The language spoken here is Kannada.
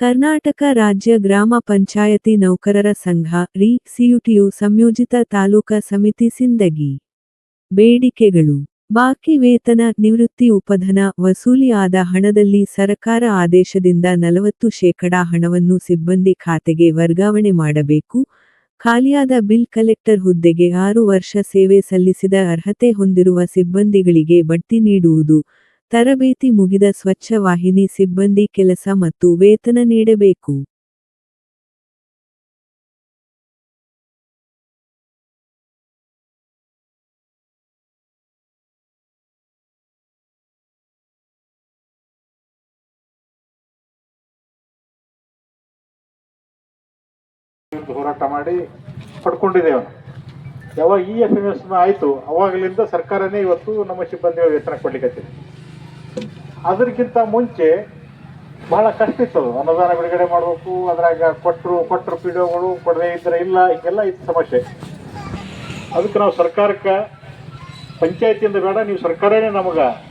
ಕರ್ನಾಟಕ ರಾಜ್ಯ ಗ್ರಾಮ ಪಂಚಾಯತಿ ನೌಕರರ ಸಂಘ ರಿ ಸಿಯುಟಿಯು ಸಂಯೋಜಿತ ತಾಲೂಕಾ ಸಮಿತಿ ಸಿಂದಗಿ. ಬೇಡಿಕೆಗಳು. ಬಾಕಿ ವೇತನ, ನಿವೃತ್ತಿ ಉಪಧನ ವಸೂಲಿಯಾದ ಹಣದಲ್ಲಿ ಸರಕಾರ ಆದೇಶದಿಂದ ನಲವತ್ತು ಶೇಕಡಾ ಹಣವನ್ನು ಸಿಬ್ಬಂದಿ ಖಾತೆಗೆ ವರ್ಗಾವಣೆ ಮಾಡಬೇಕು. ಖಾಲಿಯಾದ ಬಿಲ್ ಕಲೆಕ್ಟರ್ ಹುದ್ದೆಗೆ ಆರು ವರ್ಷ ಸೇವೆ ಸಲ್ಲಿಸಿದ ಅರ್ಹತೆ ಹೊಂದಿರುವ ಸಿಬ್ಬಂದಿಗಳಿಗೆ ಬಡ್ತಿ ನೀಡುವುದು. ತರಬೇತಿ ಮುಗಿದ ಸ್ವಚ್ಛ ವಾಹಿನಿ ಸಿಬ್ಬಂದಿ ಕೆಲಸ ಮತ್ತು ವೇತನ ನೀಡಬೇಕು. ಹೋರಾಟ ಮಾಡಿ ಪಡ್ಕೊಂಡಿದ್ದೇವೆ. ಯಾವಾಗ ಈ ಎಫ್ ಎಂ ಎಸ್ ಆಯಿತು, ಅವಾಗಲಿಂದ ಸರ್ಕಾರನೇ ಇವತ್ತು ನಮ್ಮ ಸಿಬ್ಬಂದಿಗಳ ವೇತನ ಕೊಡ್ಲಿಕ್ಕೆ ಅದಕ್ಕಿಂತ ಮುಂಚೆ ಬಹಳ ಕಷ್ಟ ಇತ್ತು ಅದು ಅನುದಾನ ಬಿಡುಗಡೆ ಮಾಡಬೇಕು, ಅದ್ರಾಗ ಕೊಟ್ಟರು ಕೊಟ್ಟರು ಪಿ ಡಿಒಗಳು ಕೊಡದೇ ಇದ್ರೆ ಇಲ್ಲ, ಹೀಗೆಲ್ಲ ಇತ್ತು ಸಮಸ್ಯೆ. ಅದಕ್ಕೆ ನಾವು ಸರ್ಕಾರಕ್ಕೆ, ಪಂಚಾಯತಿಯಿಂದ ಬೇಡ, ನೀವು ಸರ್ಕಾರನೇ ನಮಗೆ